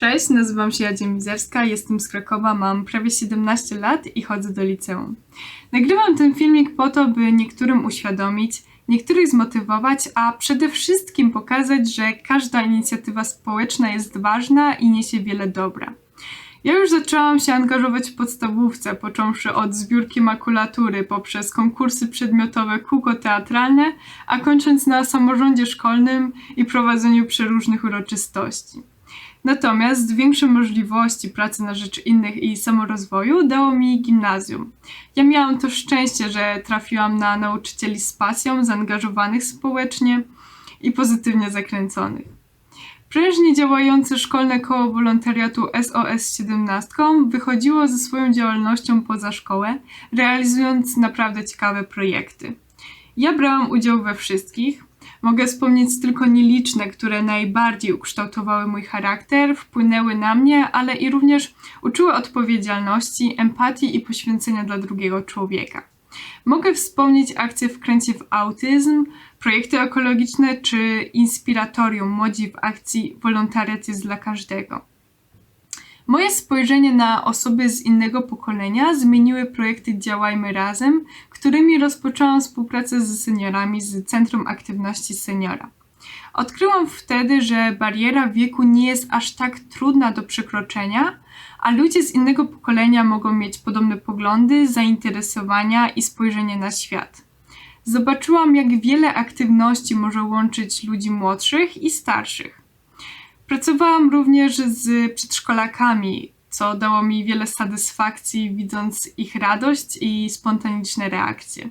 Cześć, nazywam się Jadzia Mizerska, jestem z Krakowa, mam prawie 17 lat i chodzę do liceum. Nagrywam ten filmik po to, by niektórym uświadomić, niektórych zmotywować, a przede wszystkim pokazać, że każda inicjatywa społeczna jest ważna i niesie wiele dobra. Ja już zaczęłam się angażować w podstawówce, począwszy od zbiórki makulatury, poprzez konkursy przedmiotowe kółko teatralne, a kończąc na samorządzie szkolnym i prowadzeniu przeróżnych uroczystości. Natomiast większe możliwości pracy na rzecz innych i samorozwoju dało mi gimnazjum. Ja miałam to szczęście, że trafiłam na nauczycieli z pasją, zaangażowanych społecznie i pozytywnie zakręconych. Prężnie działające szkolne koło wolontariatu SOS 17 wychodziło ze swoją działalnością poza szkołę, realizując naprawdę ciekawe projekty. Ja brałam udział we wszystkich. Mogę wspomnieć tylko nieliczne, które najbardziej ukształtowały mój charakter, wpłynęły na mnie, ale i również uczyły odpowiedzialności, empatii i poświęcenia dla drugiego człowieka. Mogę wspomnieć akcje w kręcie w autyzm, projekty ekologiczne czy inspiratorium młodzi w akcji Wolontariat jest dla każdego. Moje spojrzenie na osoby z innego pokolenia zmieniły projekty Działajmy Razem, którymi rozpoczęłam współpracę z seniorami z Centrum Aktywności Seniora. Odkryłam wtedy, że bariera wieku nie jest aż tak trudna do przekroczenia, a ludzie z innego pokolenia mogą mieć podobne poglądy, zainteresowania i spojrzenie na świat. Zobaczyłam, jak wiele aktywności może łączyć ludzi młodszych i starszych. Pracowałam również z przedszkolakami, co dało mi wiele satysfakcji, widząc ich radość i spontaniczne reakcje.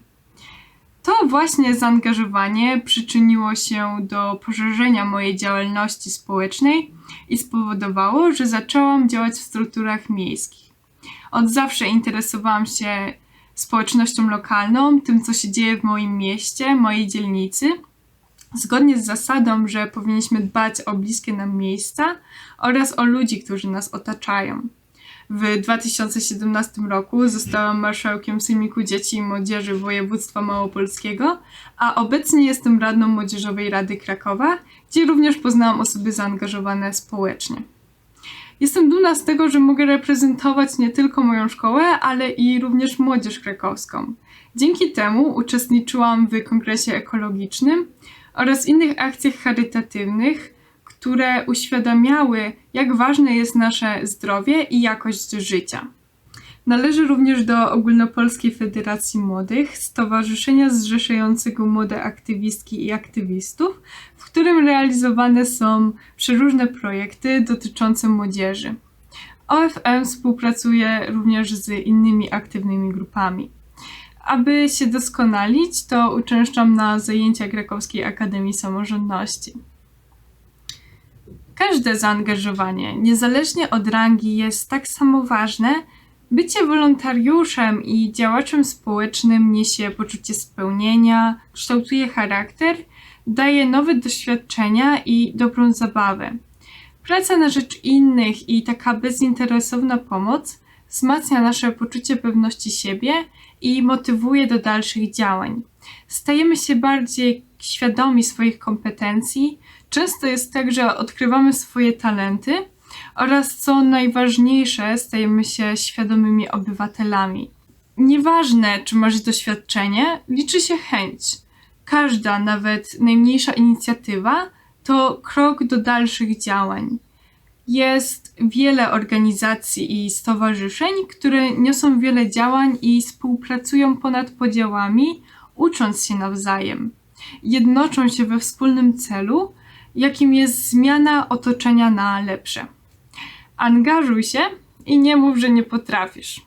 To właśnie zaangażowanie przyczyniło się do poszerzenia mojej działalności społecznej i spowodowało, że zaczęłam działać w strukturach miejskich. Od zawsze interesowałam się społecznością lokalną, tym co się dzieje w moim mieście, mojej dzielnicy, zgodnie z zasadą, że powinniśmy dbać o bliskie nam miejsca oraz o ludzi, którzy nas otaczają. W 2017 roku zostałam marszałkiem Sejmiku Dzieci i Młodzieży Województwa Małopolskiego, a obecnie jestem radną Młodzieżowej Rady Krakowa, gdzie również poznałam osoby zaangażowane społecznie. Jestem dumna z tego, że mogę reprezentować nie tylko moją szkołę, ale i również młodzież krakowską. Dzięki temu uczestniczyłam w kongresie ekologicznym oraz innych akcjach charytatywnych, które uświadamiały, jak ważne jest nasze zdrowie i jakość życia. Należy również do Ogólnopolskiej Federacji Młodych, stowarzyszenia zrzeszającego młode aktywistki i aktywistów, w którym realizowane są przeróżne projekty dotyczące młodzieży. OFM współpracuje również z innymi aktywnymi grupami. Aby się doskonalić, to uczęszczam na zajęcia Krakowskiej Akademii Samorządności. Każde zaangażowanie, niezależnie od rangi, jest tak samo ważne. Bycie wolontariuszem i działaczem społecznym niesie poczucie spełnienia, kształtuje charakter, daje nowe doświadczenia i dobrą zabawę. Praca na rzecz innych i taka bezinteresowna pomoc wzmacnia nasze poczucie pewności siebie i motywuje do dalszych działań. Stajemy się bardziej świadomi swoich kompetencji. Często jest tak, że odkrywamy swoje talenty oraz, co najważniejsze, stajemy się świadomymi obywatelami. Nieważne, czy masz doświadczenie, liczy się chęć. Każda, nawet najmniejsza inicjatywa to krok do dalszych działań. Jest wiele organizacji i stowarzyszeń, które niosą wiele działań i współpracują ponad podziałami, ucząc się nawzajem. Jednoczą się we wspólnym celu, jakim jest zmiana otoczenia na lepsze. Angażuj się i nie mów, że nie potrafisz.